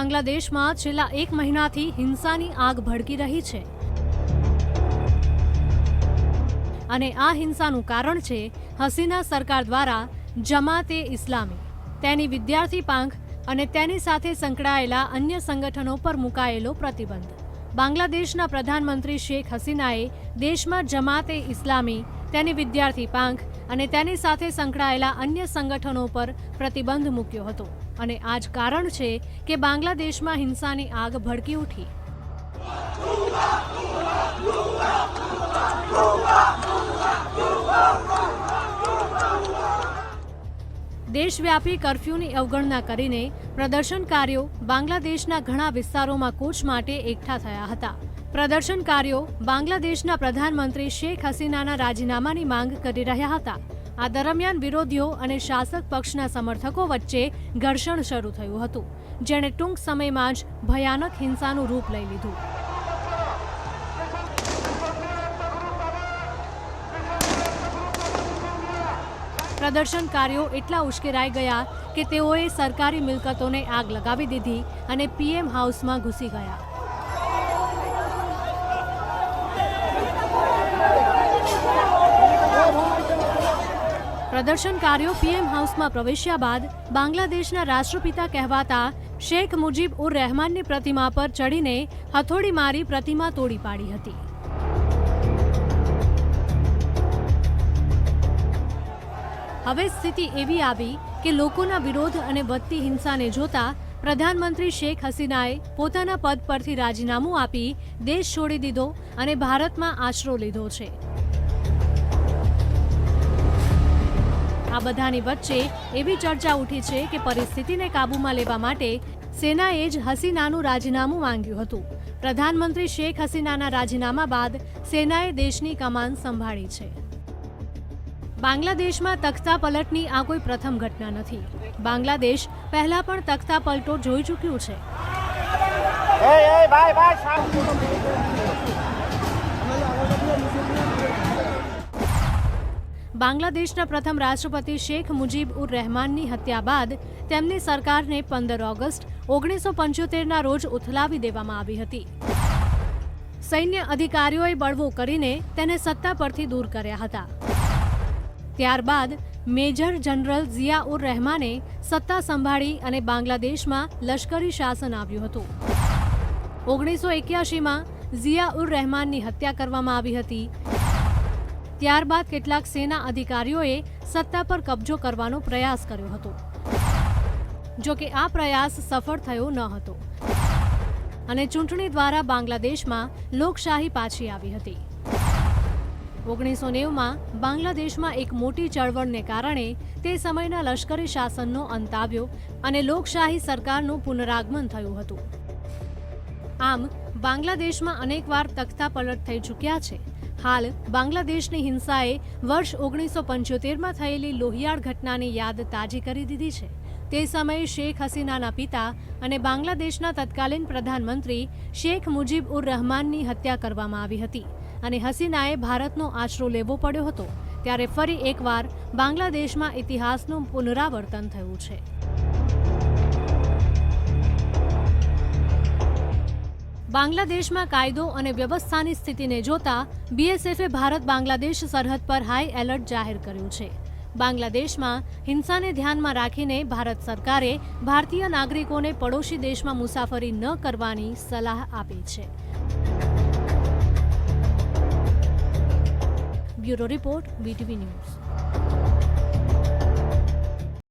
બાંગ્લાદેશમાં છેલ્લા એક મહિનાથી હિંસાની આગ ભડકી રહી છે. અને આ હિંસાનું કારણ છે હસીના સરકાર દ્વારા જમાતે ઇસ્લામી. તેની વિદ્યાર્થી પાંખ અને તેની સાથે સંકળાયેલા અન્ય સંગઠનો પર મુકાયેલો પ્રતિબંધ. બાંગ્લાદેશના પ્રધાનમંત્રી શેખ હસીનાએ દેશમાં જમાતે ઇસ્લામી, તેની વિદ્યાર્થી પાંખ અને તેની સાથે સંકળાયેલા અન્ય સંગઠનો પર પ્રતિબંધ મૂક્યો હતો. અને આ જ કારણ છે કે બાંગ્લાદેશમાં હિંસાની આગ ભડકી ઉઠી. દેશવ્યાપી કરફ્યુની અવગણના કરીને પ્રદર્શનકારીઓ બાંગ્લાદેશના ઘણા વિસ્તારોમાં કૂચ માટે એકઠા થયા હતા. પ્રદર્શનકારીઓ બાંગ્લાદેશના પ્રધાનમંત્રી શેખ હસીનાના રાજીનામાની માંગ કરી રહ્યા હતા. આ દરમિયાન વિરોધીઓ અને શાસક પક્ષના સમર્થકો વચ્ચે ઘર્ષણ શરૂ થયું હતું. જેણે ટૂંક સમયમાં જ ભયાનક હિંસાનું રૂપ લઈ લીધું. પ્રદર્શનકારીઓ એટલા ઉશ્કેરાઈ ગયા કે તેઓએ સરકારી મિલકતોને આગ લગાવી દીધી અને પીએમ હાઉસમાં ઘૂસી ગયા. પ્રદર્શનકારીઓ પીએમ હાઉસમાં પ્રવેશ્યા બાદ બાંગ્લાદેશના રાષ્ટ્રપિતા કહેવાતા શેખ મુજીબ ઉર રહેમાનની પ્રતિમા પર ચડીને હથોડી મારી પ્રતિમા તોડી પાડી હતી. હવે સ્થિતિ એવી આવી કે લોકોના વિરોધ અને વધતી હિંસાને જોતા પ્રધાનમંત્રી શેખ હસીનાએ પોતાના પદ પરથી રાજીનામું આપી દેશ છોડી દીધો અને ભારતમાં આશરો લીધો છે. આ બધાની વચ્ચે એવી ચર્ચા ઉઠી છે કે પરિસ્થિતિને કાબૂમાં લેવા માટે સેનાએ જ હસીનાનું રાજીનામું માંગ્યું હતું. પ્રધાનમંત્રી શેખ હસીનાના રાજીનામા બાદ સેનાએ દેશની કમાન સંભાળી છે. બાંગ્લાદેશમાં તખ્તા પલટની આ કોઈ પ્રથમ ઘટના નથી. બાંગ્લાદેશ પહેલા પણ તખ્તા પલટો જોઈ ચૂક્યું છે. ભાઈ ભાઈ બાંગ્લાદેશના પ્રથમ રાષ્ટ્રપતિ શેખ મુજીબ ઉર રહેમાનની હત્યા બાદ તેમની સરકારને પંદર ઓગસ્ટ ઓગણીસો પંચોતેરના રોજ ઉથલાવી દેવામાં આવી હતી. સૈન્ય અધિકારીઓએ બળવો કરીને તેને સત્તા પરથી દૂર કર્યા હતા. ત્યારબાદ મેજર જનરલ ઝિયા ઉર રહેમાને સત્તા સંભાળી અને બાંગ્લાદેશમાં લશ્કરી શાસન આવ્યું હતું. ઓગણીસો એક્યાસીમાં ઝિયા ઉર રહેમાનની હત્યા કરવામાં આવી હતી. ત્યારબાદ કેટલાક સેના અધિકારીઓએ સત્તા પર કબજો કરવાનો પ્રયાસ કર્યો હતો. જો કે આ પ્રયાસ સફળ થયો ન હતો. અને ચૂંટણી દ્વારા બાંગ્લાદેશમાં લોકશાહી પાછી આવી હતી. ઓગણીસો નેવુંમાં બાંગ્લાદેશમાં એક મોટી ચળવળને કારણે તે સમયના લશ્કરી શાસનનો અંત આવ્યો અને લોકશાહી સરકારનું પુનરાગમન થયું હતું. આમ, બાંગ્લાદેશમાં અનેકવાર તખ્તા પલટ થઈ ચૂક્યા છે. હાલ બાંગ્લાદેશની હિંસાએ વર્ષ ઓગણીસો પંચોતેરમાં થયેલી લોહિયાળ ઘટનાની યાદ તાજી કરી દીધી છે. તે સમયે શેખ હસીનાના પિતા અને બાંગ્લાદેશના તત્કાલીન પ્રધાનમંત્રી શેખ મુજીબ ઉર રહમાનની હત્યા કરવામાં આવી હતી અને હસીનાએ ભારતનો આશરો લેવો પડ્યો હતો. ત્યારે ફરી એકવાર બાંગ્લાદેશમાં ઇતિહાસનું પુનરાવર્તન થયું છે. બાંગ્લાદેશમાં કાયદો અને વ્યવસ્થાની સ્થિતિને જોતા બીએસએફે ભારત બાંગ્લાદેશ સરહદ પર હાઈ એલર્ટ જાહેર કર્યું છે. બાંગ્લાદેશમાં હિંસાને ધ્યાનમાં રાખીને ભારત સરકારે ભારતીય નાગરિકોને પડોશી દેશમાં મુસાફરી ન કરવાની સલાહ આપી છે. Bureau report VTV news.